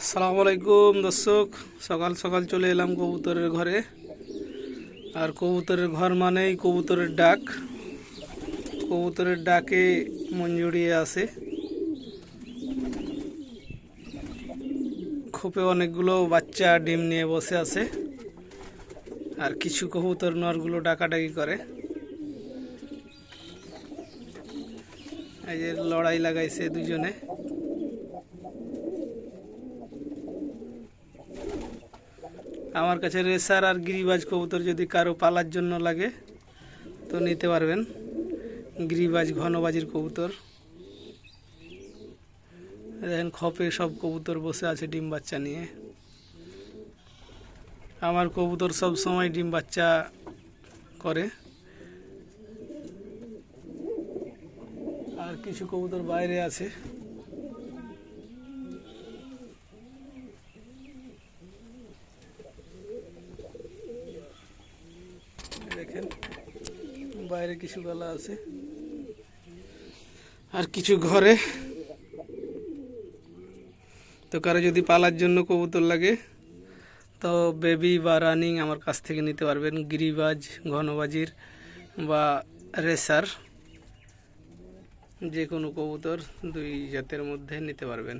আসসালামু আলাইকুম, দর্শক। সকাল সকাল চলে এলাম কবুতরের ঘরে। আর কবুতরের ঘর মানেই কবুতরের ডাক। কবুতরের ডাকে মন জড়িয়ে আসে খোপে অনেকগুলো বাচ্চা ডিম নিয়ে বসে আছে। আর কিছু কবুতর নরগুলো ডাকাডাকি করে। এই যে লড়াই লাগাইছে দুজনে। আমার কাছে রেসার আর গিরিবাজ কবুতর যদি কারও পালার জন্য লাগে, তো নিতে পারবেন। গিরিবাজ ঘনবাজির কবুতর। দেখেন খপে সব কবুতর বসে আছে ডিম বাচ্চা নিয়ে। আমার কবুতর সব সময় ডিম বাচ্চা করে। আর কিছু কবুতর বাইরে আছে। দেখেন। বাইরে কিছু গালা আছে। আর কিছু ঘরে। তো কারও যদি পালার জন্য কবুতর লাগে, তো বেবি বা রানিং আমার কাছ থেকে নিতে পারবেন। গিরিবাজ, ঘনবাজির বা রেসার, যে কোনো কবুতর দুই জাতের মধ্যে নিতে পারবেন।